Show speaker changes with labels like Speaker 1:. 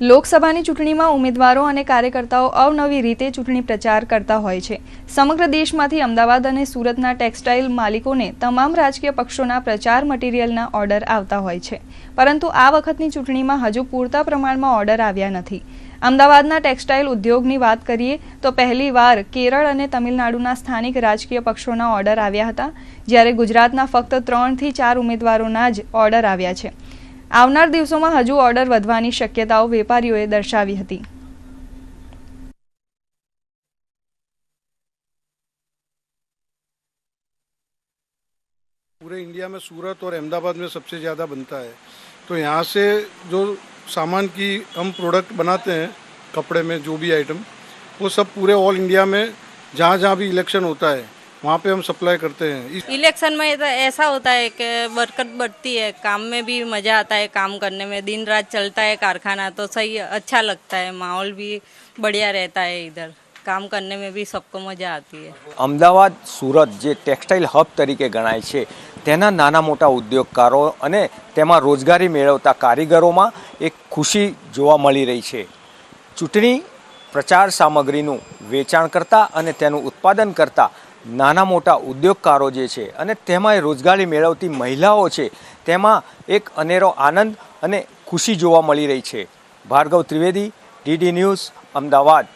Speaker 1: લોકસભાની ચૂંટણીમાં ઉમેદવારો અને કાર્યકર્તાઓ અવનવી રીતે ચૂંટણી પ્રચાર કરતા હોય છે. સમગ્ર દેશમાંથી અમદાવાદ અને સુરતના ટેક્સટાઇલ માલિકોને તમામ રાજકીય પક્ષોના પ્રચાર મટીરીયલના ઓર્ડર આવતા હોય છે. પરંતુ આ વખતની ચૂંટણીમાં હજુ પૂરતા પ્રમાણમાં ઓર્ડર આવ્યા નથી. અમદાવાદના ટેક્સટાઇલ ઉદ્યોગની વાત કરીએ તો પહેલીવાર કેરળ અને તમિલનાડુના સ્થાનિક રાજકીય પક્ષોના ઓર્ડર આવ્યા હતા, જ્યારે ગુજરાતના ફક્ત ત્રણથી ચાર ઉમેદવારોના જ ઓર્ડર આવ્યા છે. આવનાર દિવસોમાં હજુ ઓર્ડર વધવાની શક્યતાઓ વેપારીઓએ દર્શાવી હતી
Speaker 2: पूरे इंडिया में सूरत और अहमदाबाद में सबसे ज़्यादा बनता है तो यहाँ से जो सामान की हम प्रोडक्ट बनाते हैं कपड़े में जो भी आइटम वो सब पूरे ऑल इंडिया में जहाँ जहाँ भी इलेक्शन होता है वहाँ पे हम सप्लाई करते हैं इस
Speaker 3: इलेक्शन में तो ऐसा होता है कि बरकत बढ़ती है काम में भी मज़ा आता है काम करने में दिन रात चलता है कारखाना तो सही अच्छा लगता है माहौल भी बढ़िया रहता है इधर काम करने में भी सबको मज़ा आती है
Speaker 4: અમદાવાદ સુરત જે ટેક્સટાઇલ હબ તરીકે ગણાય છે તેના નાના મોટા ઉદ્યોગકારો અને તેમાં રોજગારી મેળવતા કારીગરોમાં એક ખુશી જોવા મળી રહી છે ચૂંટણી પ્રચાર સામગ્રીનું વેચાણ કરતા અને તેનું ઉત્પાદન કરતા નાના મોટા ઉદ્યોગકારો જે છે અને તેમાં રોજગારી મેળવતી મહિલાઓ છે, તેમાં એક અનેરો આનંદ અને ખુશી જોવા મળી રહી છે. Bhargav Trivedi, DD news, Ahmedabad.